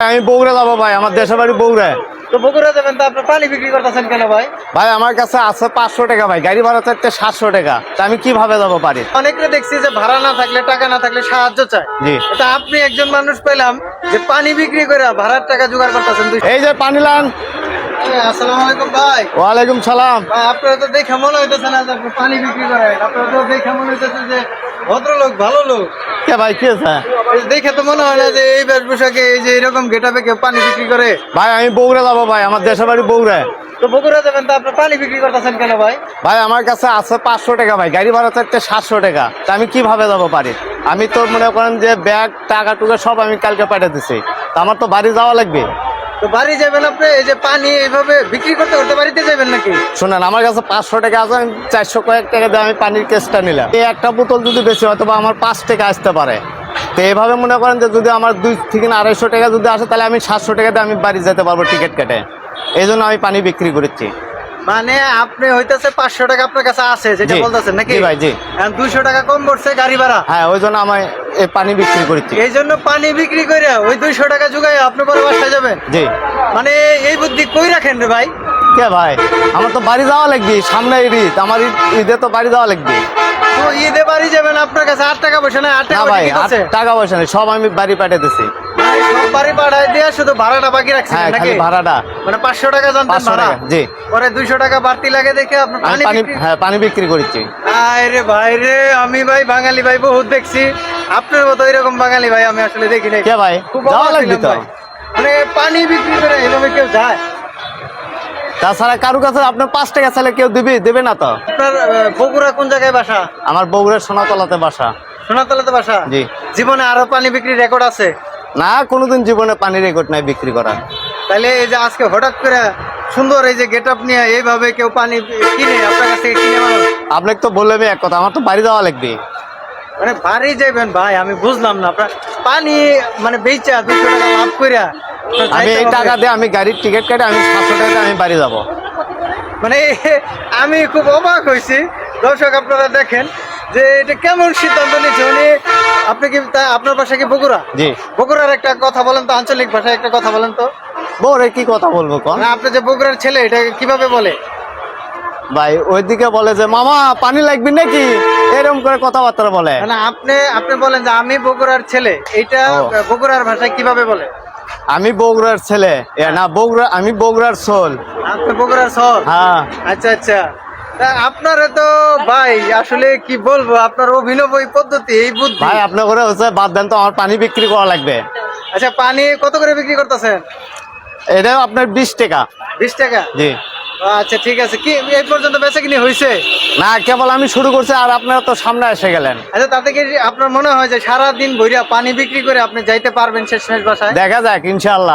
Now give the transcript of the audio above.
আমি বগুড়া যাব ভাই আমার দেশের বাড়ি বগুড়া। তো বগুড়া যাবেন তো আপনি পানি বিক্রি করতেছেন কেন ভাই? ভাই আমার কাছে আছে পাঁচশো টাকা ভাই গাড়ি ভাড়া থাকতে সাতশো টাকা। তা আমি কীভাবে যাব পারি অনেকে দেখছি যে ভাড়া না থাকলে টাকা না থাকলে সাহায্য চাই জি। তা আপনি একজন মানুষ পেলাম যে পানি বিক্রি করে ভাড়ার টাকা জোগাড় করতেছেন। এই যে পানি লান আসসালামু আলাইকুম ভাই। ওয়ালাইকুম সালাম। ভাই আপনারা তো দেখে মনে হইতেছে না যে পানি বিক্রি করেন। আপনারা তো দেখে মনে হইতেছে যে ভদ্রলোক ভালো লোক কে ভাই কি দেখে তো মনে হয় না যে এই বেশভূষাকে এই যে এরকম গেটাবে কেউ পানি বিক্রি করে। ভাই আমি বগুড়া যাব ভাই আমার দেশের বাড়ি বগুড়া। তো বগুড়া যাবেন তো আপনি পানি বিক্রি করতেছেন কেন ভাই? ভাই আমার কাছে আছে পাঁচশো টাকা ভাই গাড়ি ভাড়া চাইতে সাতশো টাকা। তা আমি কীভাবে যাব পারি আমি তো মনে করেন যে ব্যাগ টাকা টুকা সব আমি কালকে পাঠিয়ে দিছি। আমার তো বাড়ি যাওয়া লাগবে। তো বাড়ি যাবেন আপনি? এই যে পানি বিক্রি করতে বাড়িতে যাবেন নাকি? শোনেন, আমার কাছে পাঁচশো টাকা আছে, আমি চারশো কয়েক টাকা দিয়ে আমি পানির কেসটা নিলাম। একটা বোতল যদি বেশি আমার পাঁচ টাকা আসতে পারে। তো মনে করেন যে যদি আমার দুই থেকে আড়াইশো টাকা যদি আসে, তাহলে আমি সাতশো টাকা দিয়ে আমি বাড়ি যেতে পারব টিকিট কেটে। এই জন্য আমি পানি বিক্রি করেছি। মানে আপনি হইতেছে পাঁচশো টাকা আপনার কাছে আছে যেটা বলতেছেন নাকি? ভাই, জি। দুইশো টাকা কম পড়ছে গাড়ি ভাড়া। হ্যাঁ ওই জন্য আমি এই পানি বিক্রি করেছি এই জন্য পানি বিক্রি করে ওই দুইশো টাকা জোগায় আপনি পরে বাসায় যাবেন? জি। মানে এই বুদ্ধি কই রাখেন রে ভাই? কে ভাই? আমার তো বাড়ি যাওয়া লাগবে সামনে ঈদ আমার ঈদ তো বাড়ি যাওয়া লাগবে। তো ঈদে বাড়ি যাবেন আপনার কাছে আট টাকা পয়সা না আট টাকা ভাই আছে টাকা পয়সা নেই সব আমি বাড়ি পাঠিয়ে দিছি বাড়ি পাঠায় দিয়ে শুধু ভাড়াটা বাকি রাখছেন হ্যাঁ নাকি? খালি ভাড়াটা। মানে পাঁচশো টাকা জানতেন পাঁচশো ভাড়া? টাকা জি। পরে দুইশো টাকা বাড়তি লাগে দেখে আপনি আমি পানি পানি বিক্রি- হ্যাঁ পানি বিক্রি করেছি। আয় ভাই রে আমি ভাই বাঙালি ভাই বহুত দেখছি। আপনার মতো এরকম বাঙালি ভাই আমি আসলে দেখি নাই। কে ভাই? খুব যাওয়া লাগবে হইলাম তো? ভাই। মানে পানি বিক্রি করে এভাবে কেউ যায়? তাছাড়া কারও কাছে আপনার পাঁচ টাকা চাইলে কেউ দিবে দেবে না তো? আপনার আহ, বগুড়া কোন জায়গায় বাসা? আমার বগুড়ার সোনাতলাতে বাসা। সোনাতলাতে বাসা? জি। জীবনে আরও পানি বিক্রির রেকর্ড আছে? না কোনোদিন জীবনে পানি রেকর্ড নাই বিক্রি করার তাহলে এই যে আজকে হঠাৎ করে সুন্দর এই যে গেট আপ নিয়ে এইভাবে কেউ পানি কিনে আপনার কাছ থেকে কিনে আপনাকে তো বললামই এক কথা আমার তো বাড়ি যাওয়া লাগবে। মানে বাড়ি যাবেন ভাই আমি বুঝলাম না আপনার পানি মানে বেচা দুশো টাকা লাভ আপনার আমি এই টাকা দিয়ে আমি গাড়ির টিকিট কেটে আমি সাতশো টাকা দিয়ে আমি বাড়ি যাব। মানে আমি খুব অবাক হয়েছি দর্শক আপনারা দেখেন যে এটা কেমন সিদ্ধান্ত নিচ্ছে উনি আপনি কি তা- আপনার বাসা কি বগুড়া? জি। বগুড়ার একটা কথা বলেন তো আঞ্চলিক ভাষায় একটা কথা বলেন তো। বউরে কি কথা বলব কন? মানে আপনি যে বগুড়ার ছেলে এটা কীভাবে বলে? ভাই ওইদিকে বলে যে মামা পানি লাগবে নাকি? এরকম করে কথাবার্তা বলে। মানে আপনি আপনি বলেন যে আমি বগুড়ার ছেলে। এটা ও। বগুড়ার ভাষায় কীভাবে বলে? আমি বগুড়ার ছেলে। এ না বগুড়া আমি বগুড়ার সোল আপনি বগুড়ার শহর হ্যাঁ। আচ্ছা আচ্ছা। আপনারা তো ভাই আসলে কি বলব আপনার অভিনব এই পদ্ধতি এই বুদ্ধি। ভাই আপনার করে হচ্ছে বাদ দেন তো আমার পানি বিক্রি করা লাগবে। আচ্ছা পানি কত করে বিক্রি করতেছেন? এটা আপনার বিশ টাকা। বিশ টাকা? জি। আচ্ছা ঠিক আছে। কি এই পর্যন্ত বেচা কিনে হয়েছে না কেবল আমি শুরু করছি আর আপনারা তো সামনে এসে গেলেন। আচ্ছা তাতে কি আপনার মনে হয় যে সারা দিন ভৈরা পানি বিক্রি করে আপনি যাইতে পারবেন শেষ শেষ বাসায়? দেখা যাক ইনশাল্লাহ